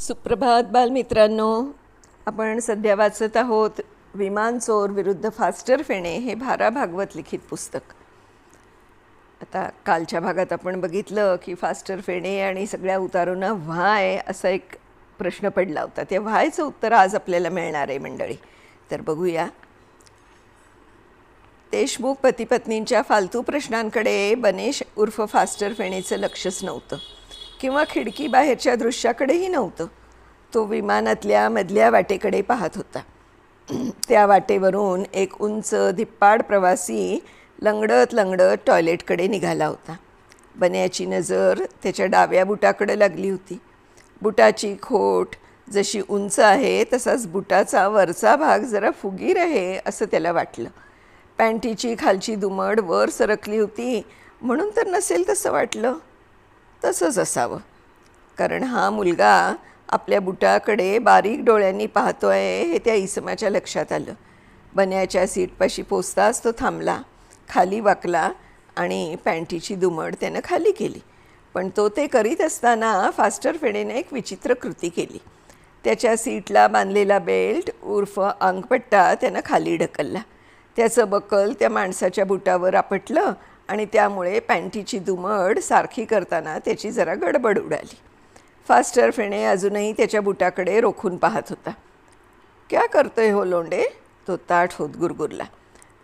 सुप्रभात बालमित्रांनो. आपण सध्या वाचत आहोत विमान चोर विरुद्ध फास्टर फेणे हे भारा भागवत लिखित पुस्तक. आता कालच्या भागात आपण बघितलं की फास्टर फेणे आणि सगळ्या उतारूंना व्हाय असा एक प्रश्न पडला होता. त्या व्हायचं उत्तर आज आपल्याला मिळणार आहे मंडळी. तर बघूया. देशमुख पतीपत्नींच्या फालतू प्रश्नांकडे बनेश उर्फ फास्टर फेणेचं लक्षच नव्हतं. किंवा खिडकी बाहेरच्या दृश्याकडेही नव्हतं. तो विमानातल्या मधल्या वाटेकडे पाहत होता. त्या वाटेवरून एक उंच धिप्पाड प्रवासी लंगडत लंगडत टॉयलेटकडे निघाला होता. बन्याची नजर त्याच्या डाव्या बुटाकडे लागली होती. बुटाची खोट जशी उंच आहे तसाच बुटाचा वरचा भाग जरा फुगीर आहे असं त्याला वाटलं. पॅन्टीची खालची दुमड वर सरकली होती म्हणून तर नसेल तसं वाटलं. तसंच असावं. कारण हा मुलगा आपल्या बुटाकडे बारीक डोळ्यांनी पाहतो आहे हे त्या इसमाच्या लक्षात आलं. बन्याच्या सीटपाशी पोचताच तो थांबला खाली वाकला आणि पॅन्टीची दुमड त्यानं खाली केली. पण तो ते करीत असताना फास्टर फेडेनं एक विचित्र कृती केली. त्याच्या सीटला बांधलेला बेल्ट उर्फ अंगपट्टा त्यानं खाली ढकलला. त्याचं बकल त्या माणसाच्या बुटावर आपटलं आणि त्यामुळे पॅन्टीची दुमड सारखी करताना त्याची जरा गडबड उडाली. फास्टर फेणे अजूनही त्याच्या बुटाकडे रोखून पाहत होता. क्या करतोय हो लोंडे? तो ताठ होत गुरगुरला.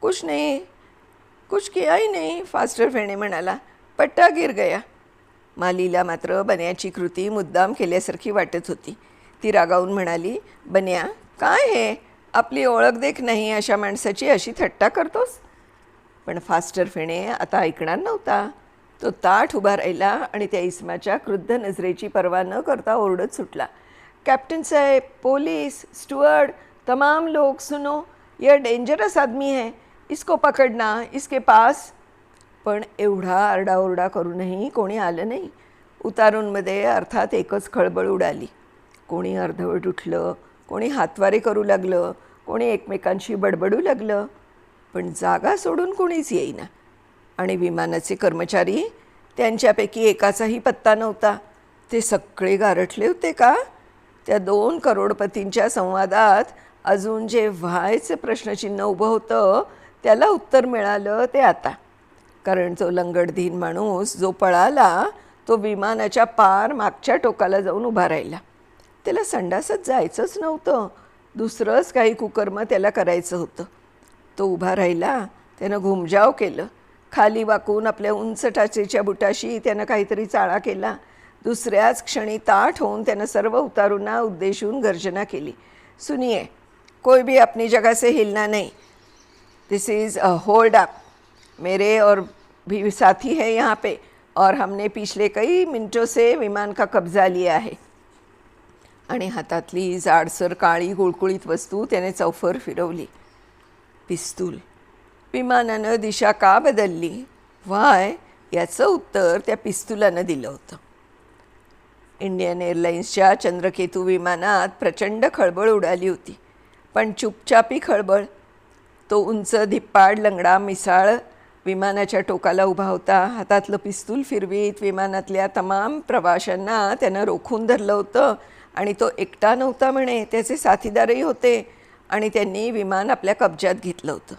कुछ नाही कुछ किया ही नाही फास्टर फेणे म्हणाला. पट्टा गिर गया. मालीला मात्र बन्याची कृती मुद्दाम केल्यासारखी वाटत होती. ती रागावून म्हणाली बन्या काय हे? आपली ओळख देख नाही अशा माणसाची अशी थट्टा करतोस? पण फास्टर फेणे आता ऐकणार नव्हता. तो ताठ उभा राहिला आणि त्या इस्माच्या क्रुद्ध नजरेची पर्वा न करता ओरडत सुटला. कॅप्टन साहेब पोलीस स्टुअर्ड तमाम लोग सुनो यह डेंजरस आदमी है. इसको पकडना इसके पास. पण एवढा आरडाओरडा करूनही कोणी आलं नाही. उतारूंमध्ये अर्थात एकच खळबळ उडाली. कोणी अर्धवट उठलं कोणी हातवारे करू लागलं कोणी एकमेकांशी बडबडू लागलं. पण जागा सोडून कोणीच येईना. आणि विमानाचे कर्मचारी त्यांच्यापैकी एकाचाही पत्ता नव्हता. ते सगळे गारठले होते का? त्या दोन करोडपतींच्या संवादात अजून जे व्हायचं प्रश्नचिन्ह उभं होतं त्याला उत्तर मिळालं ते आता. कारण तो लंगडधीन माणूस जो पळाला तो विमानाच्या पार मागच्या टोकाला जाऊन उभा राहिला. त्याला संडासच जायचंच नव्हतं. दुसरंच काही कुकर्म त्याला करायचं होतं. तो उभा राहिला त्यानं घुमजाव केलं. खाली वाकून आपल्या उंच टाचेच्या बुटाशी त्यानं काहीतरी चाळा केला. दुसऱ्याच क्षणी ताठ होऊन त्यानं सर्व उतारूंना उद्देशून गर्जना केली. सुनिये कोई भी अपनी जगह से हिलना नहीं. This is a hold up मेरे और भी साथी है यहाँ पे और हमने पिछले कई मिनटों से विमान का कब्जा लिया है. आणि हातातली जाडसर काळी गुळकुळीत वस्तू त्याने चौफर फिरवली. पिस्तूल. विमानानं दिशा का बदलली? व्हाय याचं उत्तर त्या पिस्तुलानं दिलं होतं. इंडियन एअरलाईन्सच्या चंद्रकेतू विमानात प्रचंड खळबळ उडाली होती. पण चुपचापी खळबळ. तो उंच धिप्पाड लंगडा मिसाळ विमानाच्या टोकाला उभा होता. हातातलं पिस्तूल फिरवीत विमानातल्या तमाम प्रवाशांना त्यानं रोखून धरलं होतं. आणि तो एकटा नव्हता म्हणे त्याचे साथीदारही होते. आणि त्यांनी विमान आपल्या कब्जात घेतलं होतं.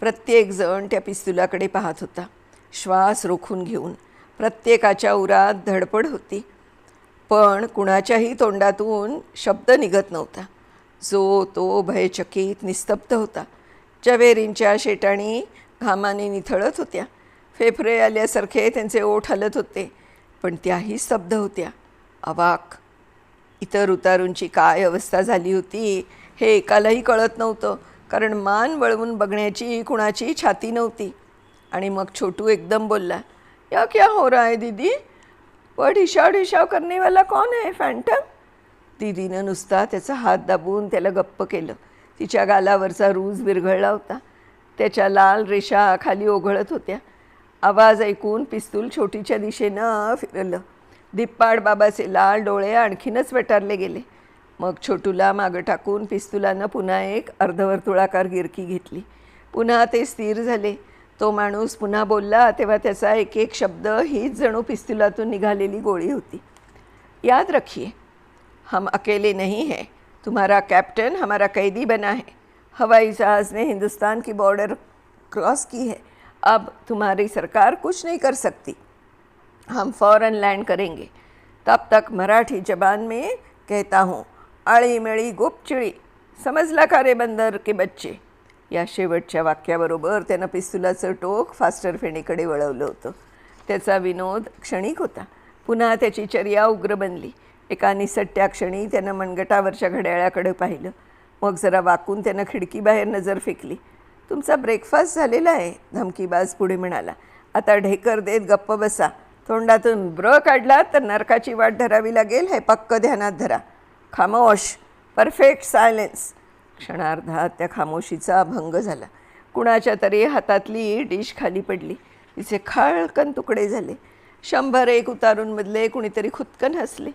प्रत्येकजण त्या पिस्तुलाकडे पाहत होता. श्वास रोखून घेऊन प्रत्येकाच्या उरात धडपड होती. पण कुणाच्याही तोंडातून शब्द निघत नव्हता. जो तो भयचकित निस्तब्ध होता. चवेरींच्या शेटाणी घामाने निथळत होत्या. फेफरे आल्यासारखे त्यांचे ओठ हलत होते पण त्याही स्तब्ध होत्या. अवाक. इतर उतारूंची काय अवस्था झाली होती हे एकालाही कळत नव्हतं कारण मान वळवून बघण्याची कुणाची छाती नव्हती. आणि मग छोटू एकदम बोलला या क्या हो रहा है दीदी? व ढिशाव ढिशाव करणेवाला कोण कौन फॅन्टम दीदीनं नुसता त्याचा हात दाबून त्याला गप्प केलं. तिच्या गालावरचा रूज विरघळला होता. त्याच्या लाल रेषा खाली ओघळत होत्या. आवाज ऐकून पिस्तूल छोटीच्या दिशेनं फिरलं. दिप्पाड बाबाचे लाल डोळे आणखीनच वटारले गेले. मग छोटूला मागं टाकून पिस्तुलानं पुन्हा एक अर्धवर्तुळाकार गिरकी घेतली. पुन्हा ते स्थिर झाले. तो माणूस पुन्हा बोलला तेव्हा त्याचा एक एक शब्द हीच जणू पिस्तुलातून निघालेली गोळी होती. याद रखिए हम अकेले नहीं हैं. तुम्हारा कैप्टन हमारा कैदी बना है. हवाई जहाज़ ने हिंदुस्तान की बॉर्डर क्रॉस की है. अब तुम्हारी सरकार कुछ नहीं कर सकती. हम फ़ौरन लैंड करेंगे. तब तक मराठी जबान में कहता हूँ आळीमेळी गोपचिळी. गुपचिळी समजला का रे बंदर के बच्चे? या शेवटच्या वाक्याबरोबर त्यानं पिस्तुलाचं टोक फास्टर फेणीकडे वळवलं होतं. त्याचा विनोद क्षणिक होता. पुन्हा त्याची चर्या उग्र बनली. एका निसट्ट्या क्षणी त्यानं मनगटावरच्या घड्याळाकडे पाहिलं. मग जरा वाकून त्यानं खिडकीबाहेर नजर फेकली. तुमचा ब्रेकफास्ट झालेला आहे धमकीबाज पुढे म्हणाला. आता ढेकर देत गप्प बसा. तोंडातून ब्र काढला तर नरकाची वाट धरावी लागेल. हे पक्क ध्यानात धरा. खामोश. परफेक्ट सायलेन्स क्षणार्धात त्या खामोशीचा भंग झाला. कुणाच्या तरी हातातली डिश खाली पडली. तिचे खाळकन तुकडे झाले. शंभर एक उतारूंमधले कुणीतरी खुदकन हसले.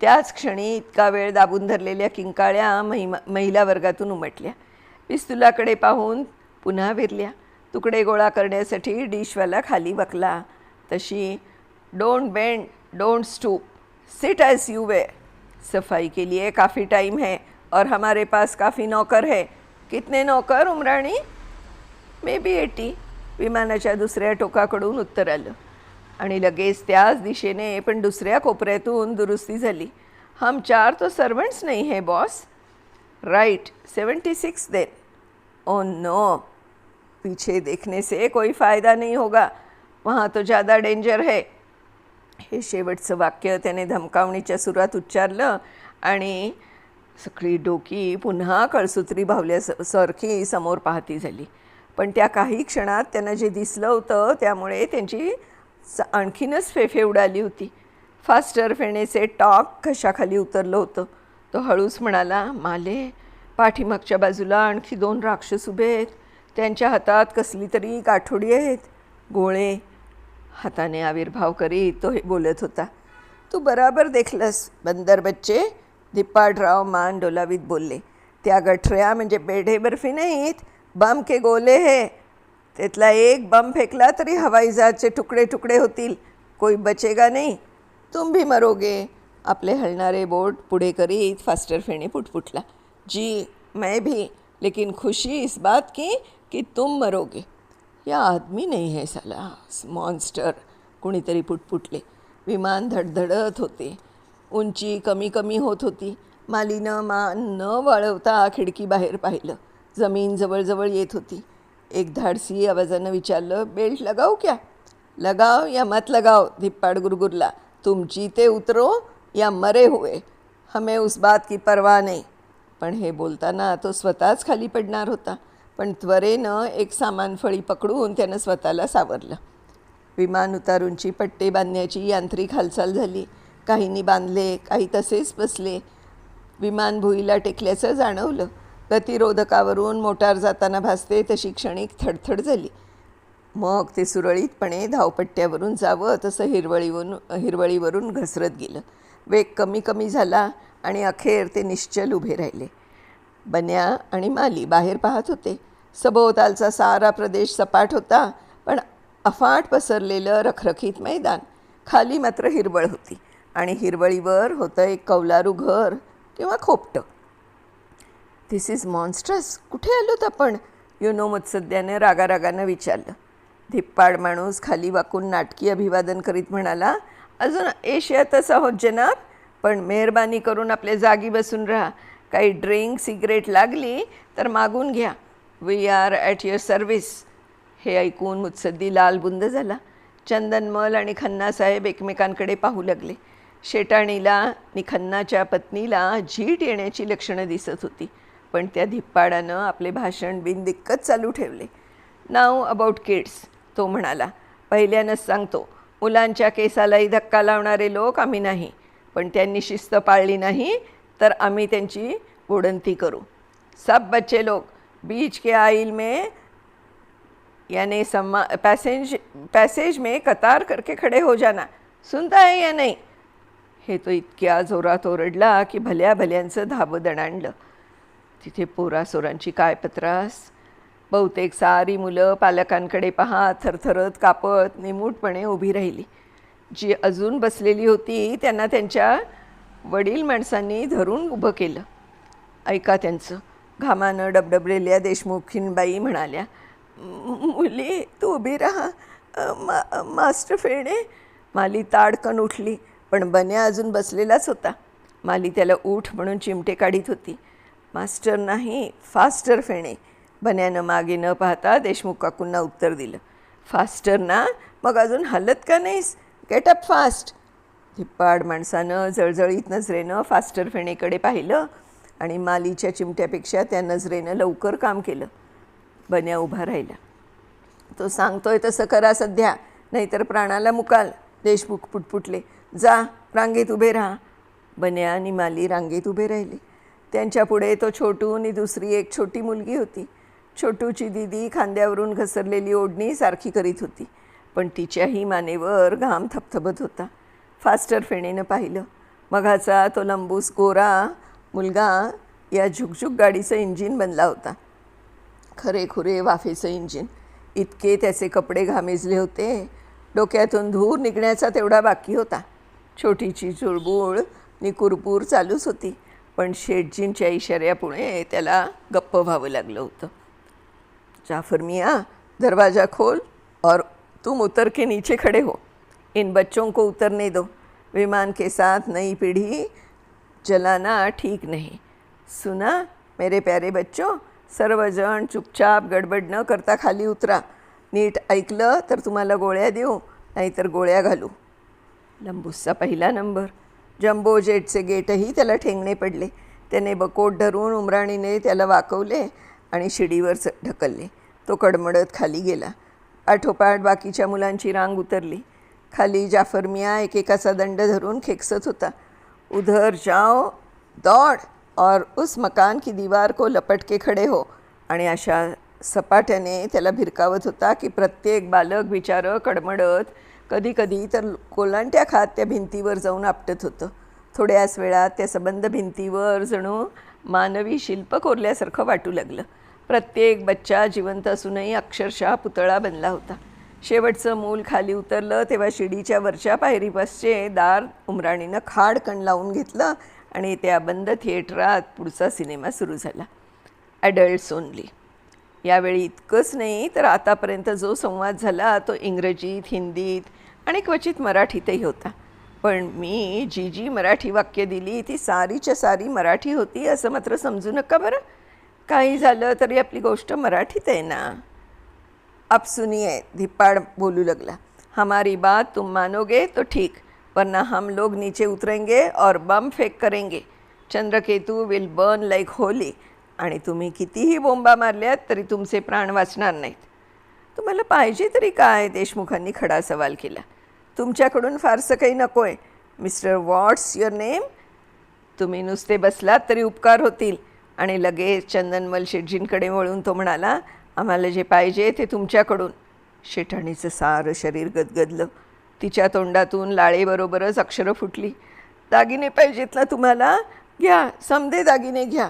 त्याच क्षणी इतका वेळ दाबून धरलेल्या किंकाळ्या महिमा महिला वर्गातून उमटल्या. पिस्तुलाकडे पाहून पुन्हा विरल्या. तुकडे गोळा करण्यासाठी डिशवाला खाली बकला. तशी don't bend don't stoop sit as you way सफाई के लिए काफ़ी टाइम है और हमारे पास काफ़ी नौकर है। कितने नौकर उमराणी? मे बी एटी विमानाच्या दुसऱ्या टोकाकडून उत्तर आलं. आणि लगेच त्याच दिशेने पण दुसऱ्या कोपऱ्यातून दुरुस्ती झाली. हम चार तो सर्वंट्स नहीं है boss right seventy six then oh no पीछे देखने से कोई फ़ायदा नहीं होगा। वहाँ तो ज़्यादा डेंजर है। हे शेवटचं वाक्य त्याने धमकावणीच्या सुरात उच्चारलं आणि सगळी डोकी पुन्हा कळसुत्री भावल्या सारखी समोर पाहती झाली. पण त्या काही क्षणात त्यांना जे दिसलं होतं त्यामुळे त्यांची स- आणखीनच फेफे उडाली होती. फास्टर फेणेचे टॉक कशाखाली उतरलं होतं. तो हळूच म्हणाला माले पाठीमागच्या बाजूला आणखी दोन राक्षस उभे आहेत. त्यांच्या हातात कसली तरी गाठोडी आहेत. गोळे हाताने आविर्भाव करीत तोही बोलत होता. तू बराबर देखलंस बंदर बच्चे धिप्पाडराव मान डोलावीत बोलले. त्या गठऱ्या म्हणजे बेढे बर्फी नाहीत बम के गोले हे. त्यातला एक बम फेकला तरी हवाई जहाजचे तुकडे तुकडे होतील. कोई बचेगा नाही. तुम भी मरोगे. आपले हलणारे बोट पुढे करीत फास्टर फेणे पुटपुटला. जी मैं भी लेकिन खुशी इस बात की कि तुम मरोगे. या आदमी नाही आहे साला. मॉन्स्टर कुणीतरी पुटपुटले. विमान धडधडत होते. उंची कमी कमी होत होती. मालीनं मान न वळवता खिडकीबाहेर पाहिलं. जमीन जवळजवळ येत होती. एक धाडसी आवाजानं विचारलं बेल्ट लगाव क्या? लगाव? या मत लगाव. धिप्पाड गुरगुरला. तुमची ते उतरो या मरे हुए. हमें उस बात की परवा नाही. पण हे बोलताना तो स्वतःच खाली पडणार होता. पण त्वरेनं एक सामान फळी पकडून त्यानं स्वतःला सावरलं. विमान उतारूंची पट्टे बांधण्याची यांत्रिक हालचाल झाली. काहींनी बांधले काही तसेच बसले. विमान भुईला टेकल्याचं जाणवलं. गतिरोधकावरून मोटार जाताना भासते तशी क्षणिक थडथड झाली. मग ते सुरळीतपणे धावपट्ट्यावरून जावं तसं हिरवळीवरून हिरवळीवरून घसरत गेलं. वेग कमी कमी झाला आणि अखेर ते निश्चल उभे राहिले. बन्या आणि माली बाहेर पाहत होते. सभोवतालचा सारा प्रदेश सपाट होता पण अफाट पसरलेलं रखरखीत मैदान खाली मात्र हिरवळ होती आणि हिरवळीवर होतं एक कौलारू घर किंवा खोपटं. धिस इज मॉन्स्ट्रस कुठे आलोत आपण? युनो मुत्सद्याने रागारागानं विचारलं. धिप्पाड माणूस खाली वाकून नाटकी अभिवादन करीत म्हणाला अजून एशियातच आहोत जनाब पण मेहरबानी करून आपल्या जागी बसून राहा. काही ड्रिंक सिगरेट लागली तर मागून घ्या. We are at your service हे ऐकून मुत्सद्दी लालबुंद झाला. चंदनमल आणि खन्नासाहेब एकमेकांकडे पाहू लागले. शेटाणीला निखन्नाच्या खन्नाच्या पत्नीला झीट येण्याची लक्षणं दिसत होती. पण त्या धिप्पाडानं आपले भाषण बिनदिक्कत चालू ठेवले. नाव अबाउट किड्स तो म्हणाला. पहिल्यानंच सांगतो मुलांच्या केसालाही धक्का लावणारे लोक आम्ही नाही. पण त्यांनी शिस्त पाळली नाही तर आम्ही त्यांची गोडंती करू. सब बच्चे लोक बीच के आइल में यानी सम्मा पैसेज पैसेज में कतार करके खड़े हो जाना। सुनता है या नाही? हे तो इतक्या जोरात ओरडला की भल्या भल्यांचं धाबं दणाणलं तिथे पोरासोरांची काय पत्रास बहुतेक सारी मुलं पालकांकडे पहा थरथरत कापत निमूटपणे उभी राहिली. जी अजून बसलेली होती त्यांना त्यांच्या वडील माणसांनी धरून उभं केलं. ऐका त्यांचं. घामानं डबडबलेल्या देशमुखीनबाई म्हणाल्या मुली तू उभी राहा. मा मास्टर फेणे माली ताडकन उठली पण बन्या अजून बसलेलाच होता. माली त्याला उठ म्हणून चिमटे काढीत होती. मास्टर नाही फास्टर फेणे बन्यानं मागे न पाहता देशमुख काकूंना उत्तर दिलं फास्टर ना? मग अजून हलत का नाहीस? गेट अप फास्ट धिप्पाड माणसानं जळजळीत नजरेनं फास्टर फेणेकडे पाहिलं. आणि मालीच्या चिमट्यापेक्षा त्या नजरेनं लवकर काम केलं. बन्या उभा राहिला तो सांगतोय तसं करा सध्या नाहीतर प्राणाला मुकाल. देशमुख पुटपुटले जा रांगेत उभे राहा. बन्या आणि माली रांगेत उभे राहिले. त्यांच्यापुढे तो छोटू आणि दुसरी एक छोटी मुलगी होती. छोटूची दिदी खांद्यावरून घसरलेली ओढणी सारखी करीत होती पण तिच्याही मानेवर घाम थपथपत होता. फास्टर फेणेनं पाहिलं. मघाचा तो लंबूस गोरा मुलगा या झुकझुक गाडीचं इंजिन बनला होता. खरेखुरे वाफेचं इंजिन. इतके त्याचे कपडे घामेजले होते. डोक्यातून धूर निघण्याचा तेवढा बाकी होता. छोटीची चुळबुळ नि कुरपूर चालूच होती. पण शेटजींच्या इशाऱ्यापुढे त्याला गप्प व्हावं लागलं होतं. जाफर मिया दरवाज़ा खोल और तुम उतर के नीचे खड़े हो. इन बच्चों को उतरने दो. विमान के साथ नई पीढ़ी जलाना ठीक नहीं। सुना मेरे प्यारे बच्चों सर्वजण चुपचाप गडबड न करता खाली उतरा। नीट ऐकलं तर तुम्हाला गोळ्या देऊ नाहीतर गोळ्या घालू. लंबूसचा पहिला नंबर. जम्बो जेटचे गेटही त्याला ठेंगणे पडले. त्याने बकोट धरून उमराणीने त्याला वाकवले आणि शिडीवर ढकलले. तो कडमडत खाली गेला. आठोपाठ बाकीच्या मुलांची रांग उतरली. खाली जाफर मिया एकेकाचा दंड धरून खेकसत होता. उधर जाओ दौड़ और उस मकान की दीवार को लपट के खडे हो। आणि अशा सपाट्याने त्याला भिरकावत होता की प्रत्येक बालक बिचारं कडमडत कधी कधी तर कोलांट्या खात त्या भिंतीवर जाऊन आपटत होतं. थोड्याच वेळात त्या सबंध भिंतीवर जणू मानवी शिल्प कोरल्यासारखं वाटू लागलं. प्रत्येक बच्चा जिवंत असूनही अक्षरशः पुतळा बनला होता. शेवटचं मूल खाली उतरलं तेव्हा शिडीच्या वरच्या पायरीपासचे दार उमराणीनं खाडकण लावून घेतलं आणि त्या बंद थिएटरात पुढचा सिनेमा सुरू झाला. Adults only. यावेळी इतकंच नाही तर आतापर्यंत जो संवाद झाला तो इंग्रजीत हिंदीत आणि क्वचित मराठीतही होता. पण मी जी जी मराठी वाक्य दिली ती सारीच्या सारी मराठी होती असं मात्र समजू नका बरं. काही झालं तरी आपली गोष्ट मराठीत आहे ना. अब सुनिए धिप्पाड बोलू लगला हमारी बात तुम मानोगे तो ठीक वरना हम लोग नीचे उतरेंगे और बम फेक करेंगे। Chandraketu will burn like Holi आणि तुम्ही कितीही बोंबा मारल्यात तरी तुमचे प्राण वाचणार नाहीत. तुम्हाला पाहिजे तरी काय? देशमुखांनी खडा सवाल केला. तुमच्याकडून फारसं काही नको आहे मिस्टर वॉट्स युअर नेम तुम्ही नुसते बसलात तरी उपकार होतील. आणि लगेच चंदनमल शेटजींकडे वळून तो म्हणाला आम्हाला जे पाहिजे ते तुमच्याकडून. शेठाणीचं सारं शरीर गदगदलं. तिच्या तोंडातून लाळेबरोबरच अक्षरं फुटली. दागिने पाहिजेत ना तुम्हाला? घ्या समदे दागिने घ्या.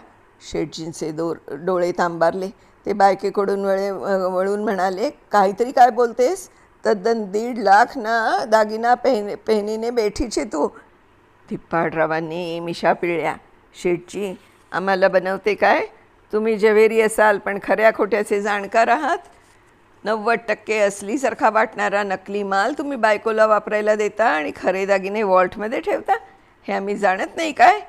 शेठजींचे दो डोळे तांबारले. ते बायकेकडून वळे वळून म्हणाले काहीतरी काय बोलतेस? तद्दन दीड लाख ना दागिना पेहने पेहनीने बेठीचे तू. धिप्पाडरावांनी मिशा पिळल्या. शेठजी आम्हाला बनवते काय? तुम्ही जवेरी असाल पण खऱ्या खोट्याचे जाणकार आहात. नव्वद टक्के असलीसारखा वाटणारा नकली माल तुम्ही बायकोला वापरायला देता आणि खरे दागिने वॉल्टमध्ये ठेवता? हे आम्ही जाणत नाही काय?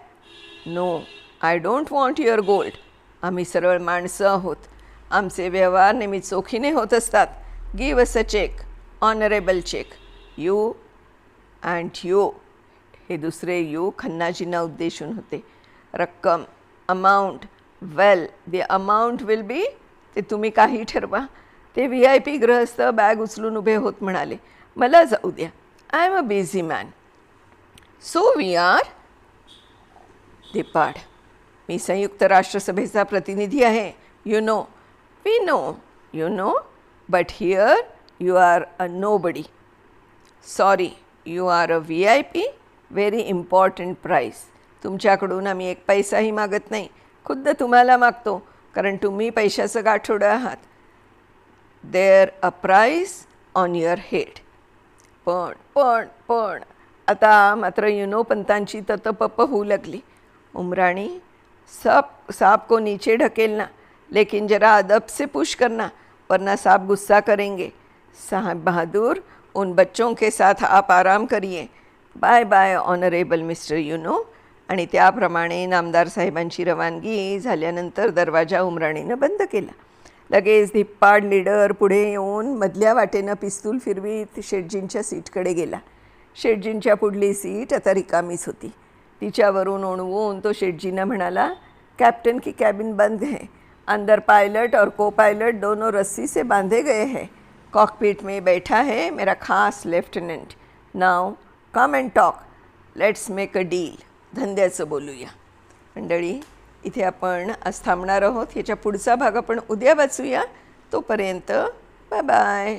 No I don't want your gold आम्ही सरळ माणसं आहोत. आमचे व्यवहार नेहमी चोखीने होत असतात. Give us a cheque honourable cheque you and you हे दुसरे यू खन्नाजींना उद्देशून होते. रक्कम amount well the amount will be ते तुम्ही काही ठरवा. ते व्ही आय पी ग्रहस्थ बॅग उचलून उभे होत म्हणाले मला जाऊ द्या. I am a busy man so we are दिपाड मी संयुक्त राष्ट्रसभेचा प्रतिनिधी आहे. You know we know you know but here you are a nobody sorry you are a V I P very important price तुमच्याकडून आम्ही एक पैसाही मागत नाही. खुद्द तुम्हाला मागतो कारण तुम्ही पैशाचं गाठोडं आहात. There a price on your head पण पण पण आता मात्र युनो पंतांची ततपप होऊ लागली. उमराणी साप साप को नीचे ढकेलना लेकिन जरा अदब से पुश करना वरना साप गुस्सा करेंगे. साहब बहादुर उन बच्चों के साथ आप आराम करिए. Bye bye honourable mister Uno आणि त्याप्रमाणे नामदार साहेबांची रवानगी झाल्यानंतर दरवाजा उमराणीनं बंद केला. लगेच धिप्पाड लीडर पुढे येऊन मधल्या वाटेनं पिस्तूल फिरवीत शेटजींच्या सीटकडे गेला. शेटजींच्या पुढली सीट आता रिकामीच होती. तिच्यावरून ओणवून तो शेटजींना म्हणाला कैप्टन की कैबिन बंद है? अंदर पायलट और को पायलट दोनों रस्सी से बांधे गए हैं. कॉकपीट में बैठा है मेरा खास lieutenant. Now come and talk let's make a deal धंद्याचं बोलूया. मंडळी इथे आपण आज थांबणार आहोत. याच्या पुढचा भाग आपण उद्या वाचूया. तोपर्यंत बाय बाय